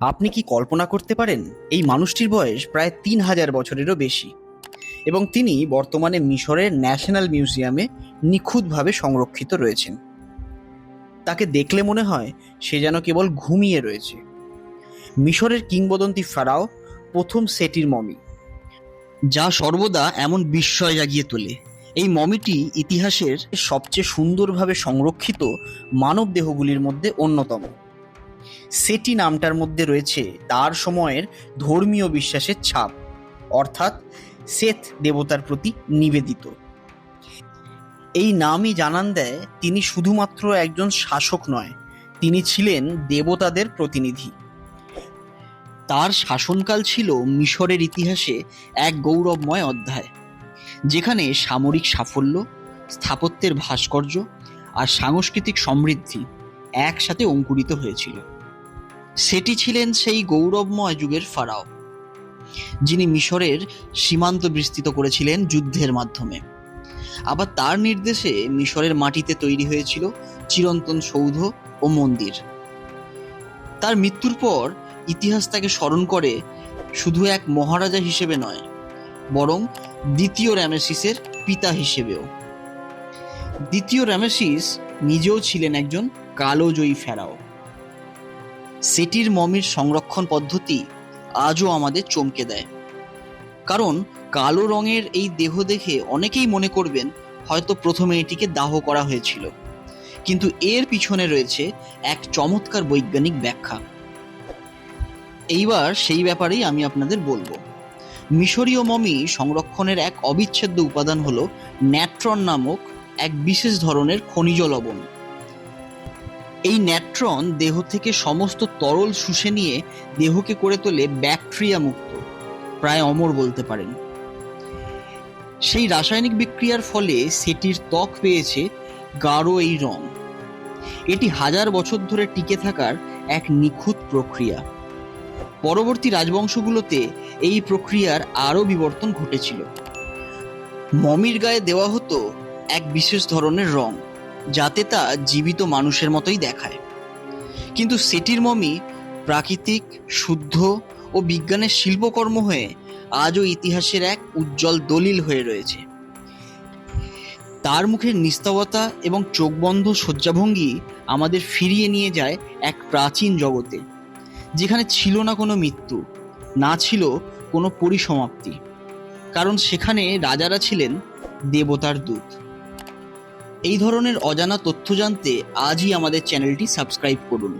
আপনি কি কল্পনা করতে পারেন এই মানুষটির বয়স প্রায় তিন হাজার বছরেরও বেশি? এবং তিনি বর্তমানে মিশরের ন্যাশনাল মিউজিয়ামে নিখুঁতভাবে সংরক্ষিত রয়েছেন। তাকে দেখলে মনে হয় সে যেন কেবল ঘুমিয়ে রয়েছে। মিশরের কিংবদন্তি ফারাও প্রথম সেটির মমি, যা সর্বদা এমন বিস্ময় জাগিয়ে তোলে। এই মমিটি ইতিহাসের সবচেয়ে সুন্দরভাবে সংরক্ষিত মানব দেহগুলির মধ্যে অন্যতম। সেটি নামটার মধ্যে রয়েছে তার সময়ের ধর্মীয় বিশ্বাসের ছাপ, অর্থাৎ সেথ দেবতার প্রতি নিবেদিত। এই নামই জানান দেয়, তিনি শুধুমাত্র একজন শাসক নয়, তিনি ছিলেন দেবতাদের প্রতিনিধি। তার শাসনকাল ছিল মিশরের ইতিহাসে এক গৌরবময় অধ্যায়, যেখানে সামরিক সাফল্য, স্থাপত্যের ভাস্কর্য আর সাংস্কৃতিক সমৃদ্ধি একসাথে অঙ্কুরিত হয়েছিল। সেটি ছিলেন সেই গৌরবময় যুগের ফারাও, যিনি মিশরের সীমান্ত বিস্তৃত করেছিলেন যুদ্ধের মাধ্যমে। আবার তার নির্দেশে মিশরের মাটিতে তৈরি হয়েছিল চিরন্তন সৌধ ও মন্দির। তার মৃত্যুর পর ইতিহাস তাকে স্মরণ করে শুধু এক মহারাজা হিসেবে নয়, বরং দ্বিতীয় র্যামেসিসের পিতা হিসেবেও। দ্বিতীয় র্যামেসিস নিজেও ছিলেন একজন কালোজয়ী ফেরাও। সেটির মমির সংরক্ষণ পদ্ধতি আজও আমাদের চমকে দেয়। কারণ কালো রঙের এই দেহ দেখে অনেকেই মনে করবেন হয়তো প্রথমে এটিকে দাহ করা হয়েছিল। কিন্তু এর পিছনে রয়েছে এক চমৎকার বৈজ্ঞানিক ব্যাখ্যা। এইবার সেই ব্যাপারেই আমি আপনাদের বলব। মিশরীয় মমি সংরক্ষণের এক অবিচ্ছেদ্য উপাদান হলো ন্যাট্রন নামক এক বিশেষ ধরনের খনিজ লবণ। এই ন্যাট্রন দেহ থেকে সমস্ত তরল শুষে নিয়ে দেহকে করে তোলে ব্যাকটেরিয়া মুক্ত, প্রায় অমর বলতে পারেন। সেই রাসায়নিক বিক্রিয়ার ফলে সেটির ত্বক পেয়েছে গাঢ় এই রং এটি হাজার বছর ধরে টিকে থাকার এক নিখুঁত প্রক্রিয়া। পরবর্তী রাজবংশগুলোতে এই প্রক্রিয়ার আরও বিবর্তন ঘটেছিল। মমির গায়ে দেওয়া হতো এক বিশেষ ধরনের রং। যাতে তা জীবিত মানুষের মতোই দেখায়। কিন্তু সেটির মমি প্রাকৃতিক, শুদ্ধ ও বিজ্ঞানের শিল্পকর্ম হয়ে আজও ইতিহাসের এক উজ্জ্বল দলিল হয়ে রয়েছে। তার মুখের নিস্তবতা এবং চোখবন্ধ শয্যাভঙ্গি আমাদের ফিরিয়ে নিয়ে যায় এক প্রাচীন জগতে, যেখানে ছিল না কোনো মৃত্যু, না ছিল কোনো পরিসমাপ্তি। কারণ সেখানে রাজারা ছিলেন দেবতার দূত। এই ধরনের অজানা তথ্য জানতে আজই আমাদের চ্যানেলটি সাবস্ক্রাইব করুন।